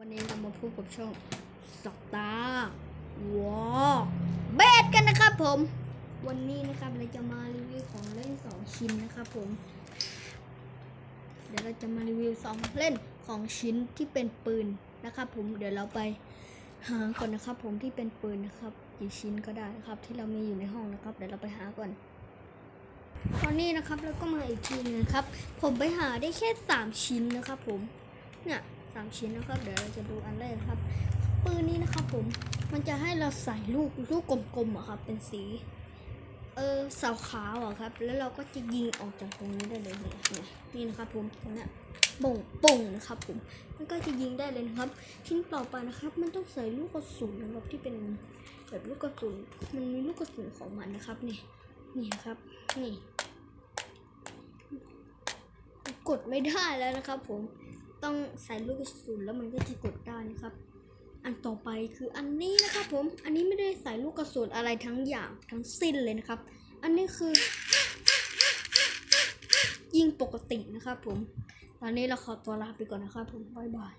วันนี้เรามาพูดกับช่องสตาร์วอลเบสกันนะครับผม วันนี้นะครับเราจะมารีวิวของเล่นสองชิ้นนะครับผม เดี๋ยวเราจะมารีวิวสองเล่นของชิ้นที่เป็นปืนนะครับผม เดี๋ยวเราไปหาก่อนนะครับผมที่เป็นปืนนะครับกี่ชิ้นก็ได้นะครับที่เรามีอยู่ในห้องนะครับ เดี๋ยวเราไปหาก่อนตอนนี้นะครับเราก็มาอีกทีนึงครับ ผมไปหาได้แค่สามชิ้นนะครับผม เนี่ยสามชิ้นนะครับ เดี๋ยวเราจะดูอันแรกครับ ปืนนี้นะครับผมมันจะให้เราใส่ลูกลูกกลมๆอะครับ เป็นสี เออสาวขาวอะครับ แล้วเราก็จะยิงออกจากตรงนี้ได้เลยเนี่ยนี่นะครับผมตรงนี้ยป่งป่งนะครับผมมันก็จะยิงได้เลยนะครับ ชิ้นต่อไปนะครับ มันต้องใส่ลูกกระสุนนะครับที่เป็นแบบลูกกระสุนมันมีลูกกระสุนของมันนะครับนี่นี่ครับนี่กดไม่ได้แล้วนะครับผม ต้องใส่ลูกกระสุนแล้วมันก็จะกดได้นะครับ อันต่อไปคืออันนี้นะครับผม อันนี้ไม่ได้ใส่ลูกกระสุนอะไรทั้งอย่างทั้งสิ้นเลยนะครับ อันนี้คือ ยิงปกตินะครับผม ตอนนี้เราขอตัวลาไปก่อนนะครับผม บ๊ายบาย